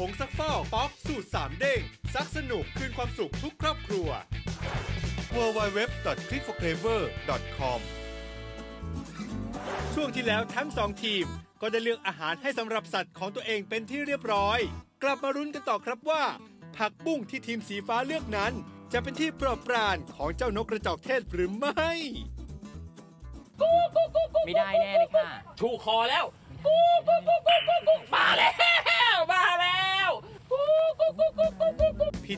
ผงซักฟอกป๊อกสูตร3เด้งซักสนุกคืนความสุขทุกครอบครัว www.clickforclaver.com ช่วงที่แล้วทั้งสองทีมก็ได้เลือกอาหารให้สำหรับสัตว์ของตัวเองเป็นที่เรียบร้อย กลับมารุ้นกันต่อครับว่า ผักบุ้งที่ทีมสีฟ้าเลือกนั้น จะเป็นที่โปรดปรานของเจ้านกกระจอกเทศหรือไม่ไม่ได้แน่เลยค่ะชูคอแล้วกูกูกูกูกูกูมาแล้วมาแล้วกูกูกูกูกูกูกูพี่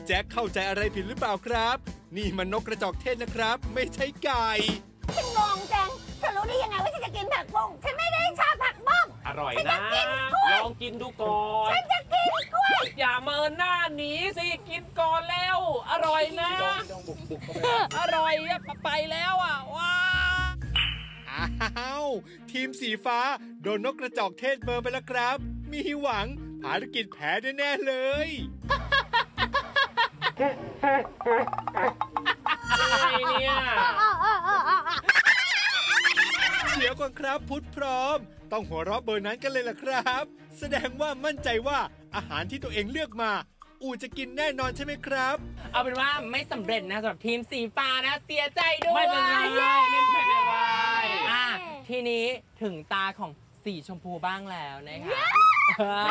แจ็คเข้าใจอะไรผิดหรือเปล่าครับ นี่มันนกกระจอกเทศนะครับ ไม่ใช่ไก่ฉันงงจังเธอรู้ได้ยังไงว่าฉันจะกินผักบุ้งฉันไม่ได้ชอบผักบุ้งอร่อยฉันนะจะกินกล้วยลองกินดูก่อนฉันจะกินกล้วยอย่าเมินหน้าหนีสิกินก่อนแล้ว อร่อยนะ อร่อยอะไปแล้วอะว้าอ้าว ทีมสีฟ้า โดนนกกระจอกเทศเบอร์ไปแล้วครับ มีหวังภารกิจแพ้แน่ๆเลย อะไรเนี่ย เดี๋ยวก่อนครับพุทธพร้อม ต้องหัวเราะเบอร์นั้นกันเลยล่ะครับ แสดงว่ามั่นใจว่าอาหารที่ตัวเองเลือกมา อูจะกินแน่นอนใช่ไหมครับ เอาเป็นว่าไม่สำเร็จนะสำหรับทีมสีฟ้านะเสียใจด้วยไม่เป็นไรไม่เป็นไรอะทีนี้ถึงตาของสีชมพูบ้างแล้วนะคะ อ่า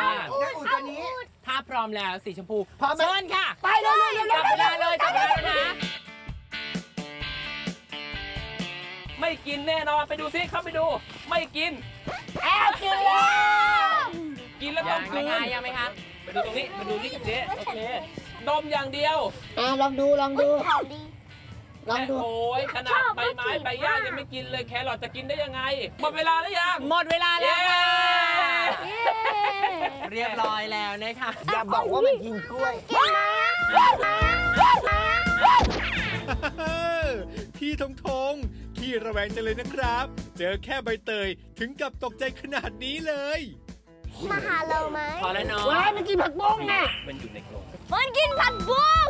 จะอุ่นตัวนี้ ถ้าพร้อมแล้วสีชมพูพร้อมไหม เชิญค่ะไปเลยเลยจับเวลาเลยจับเวลาเลยนะไม่กินแน่นอนไปดูซิเข้าไปดู ไม่กิน แอบกินแล้ว กินแล้วยัต้องงไหมคืนคะยังไหมคะไปดูตรงนี้ไปดูนี่กับเจ๊โอเคดมอย่างเดียว อ่าลองดูลองดูลองดูโอ้ยขนาดใบไม้ใบหญ้ายังไม่กินเลยแครอทจะกินได้ยังไง หมดเวลาแล้วยัง หมดเวลาแล้วค่ะ เย้เรียบร้อยแล้วนะคะอย่าบอกว่ามันกินกล้วยพี่ทงทงขี้ระแวงจังเลยนะครับ เจอแค่ใบเตยถึงกับตกใจขนาดนี้เลย มาหาเราไหมพอแล้วเนาะว้ายมันกินผักบุ้งไงมันอยู่ในกรงมันกินผักบุ้ง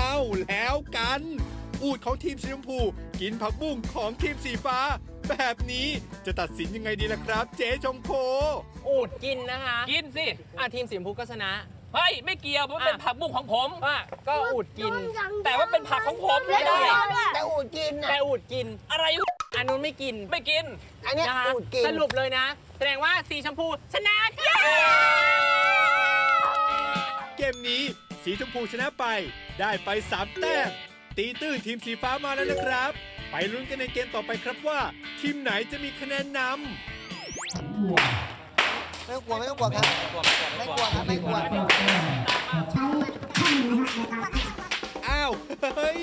อ้าวแล้วกัน อูดของทีมสีชมพู กินผักบุ้งของทีมสีฟ้า แบบนี้จะตัดสินยังไงดีล่ะครับ เจ๊ชมโค อูดกินนะคะกินสิ อะทีมสีชมพูก็ชนะ เฮ้ย ไม่เกี่ยวเพราะมันเป็นผักบุ้งของผม ว่าก็อูดกิน แต่ว่าเป็นผักของผมแล้วไม่ได้แต่อูดกินแต่อะอูดกิน อะไรอันนู้นไม่กินไม่กิน อันเนี้ยนะคะอูดกิน สรุปเลยนะ แสดงว่าสีชมพูชนะค่ะเกมนี้สีชมพูชนะไป ได้ไป3แต้มตีตื้นทีมสีฟ้ามาแล้วนะครับไป ลุ้นกันในเกมต่อไปครับว่า ทีมไหนจะมีคะแนนนไม่ต้องกลัวไม่ต้องกลัวครับไม่กลัวครับไม่กลัวำอ้าวเฮ้ย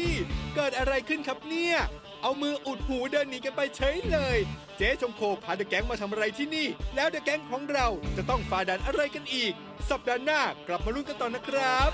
เกิดอะไรขึ้นครับเนี่ย เอามืออุดหูเดินหนีกันไปเฉยเลย เจ๊ชมโคพาเดอะแก๊งมาทำอะไรที่นี่ แล้วเดอะแก๊งของเราจะต้องฝ่าดันอะไรกันอีก สัปดาห์หน้ากลับมาลุ้นกันต่อนะครับ